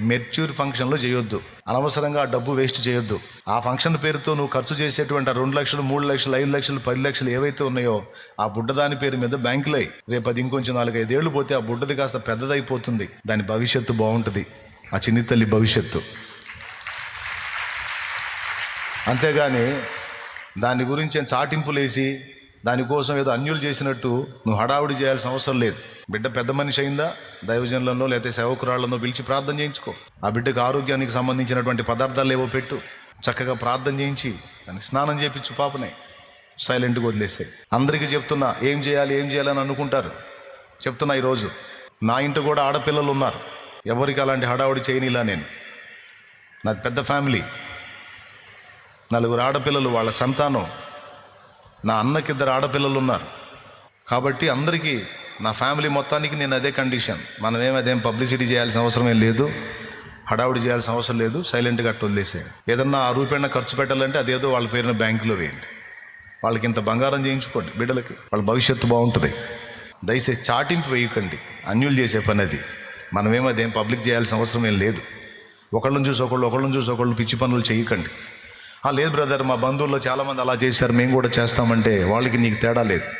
Mature ఫంక్షన్లో చేయొద్దు అనవసరంగా ఆ డబ్బు వేస్ట్ చేయొద్దు ఆ ఫంక్షన్ పేరుతో నువ్వు ఖర్చు చేసేటువంటి రెండు లక్షలు మూడు లక్షలు ఐదు లక్షలు పది లక్షలు ఏవైతే ఉన్నాయో ఆ బుడ్డదాని పేరు మీద బ్యాంకులై రేపు అది ఇంకొంచెం నాలుగైదేళ్ళు పోతే ఆ బుడ్డది కాస్త పెద్దదైపోతుంది. దాని భవిష్యత్తు బాగుంటుంది ఆ చిన్ని తల్లి భవిష్యత్తు. అంతేగాని దాని గురించి చాటింపులేసి దానికోసం ఏదో అన్యులు చేసినట్టు నువ్వు హడావుడి చేయాల్సిన అవసరం లేదు. బిడ్డ పెద్ద మనిషి అయిందా? దైవజనులలో లేకపోతే సేవకురాళ్ళనో పిలిచి ప్రార్థన చేయించుకో. ఆ బిడ్డకు ఆరోగ్యానికి సంబంధించినటువంటి పదార్థాలు ఏవో పెట్టు. చక్కగా ప్రార్థన చేయించి దానికి స్నానం చేయించు పాపనే. సైలెంట్గా వదిలేసాయి. అందరికీ చెప్తున్నా ఏం చేయాలి ఏం చేయాలని అనుకుంటారు. చెప్తున్నా ఈరోజు నా ఇంటి కూడా ఆడపిల్లలు ఉన్నారు. ఎవరికి అలాంటి హడావుడి చేయనిలా నేను. నాది పెద్ద ఫ్యామిలీ. నలుగురు ఆడపిల్లలు వాళ్ళ సంతానం. నా అన్నకి ఇద్దరు ఆడపిల్లలు ఉన్నారు. కాబట్టి అందరికీ నా ఫ్యామిలీ మొత్తానికి నేను అదే కండిషన్. మనం అదేం పబ్లిసిటీ చేయాల్సిన అవసరం ఏం లేదు. హడావుడి చేయాల్సిన అవసరం లేదు. సైలెంట్గా అట్టు వదిలేసేయండి. ఏదన్నా ఆ రూపాయన ఖర్చు పెట్టాలంటే అదేదో వాళ్ళ పేరున బ్యాంకులో వేయండి. వాళ్ళకి ఇంత బంగారం చేయించుకోండి బిడ్డలకి. వాళ్ళ భవిష్యత్తు బాగుంటుంది. దయచేసి చాటింపు వేయకండి. అన్యులు చేసే పని అది. మనమేం అదేం పబ్లిక్ చేయాల్సిన అవసరం ఏం లేదు. ఒకళ్ళని చూసి ఒకళ్ళు ఒకళ్ళని చూసి ఒకళ్ళు పిచ్చి పనులు చేయకండి. లేదు బ్రదర్ మా బంధువుల్లో చాలామంది అలా చేశారు. మేము కూడా చేస్తామంటే వాళ్ళకి నీకు తేడా లేదు.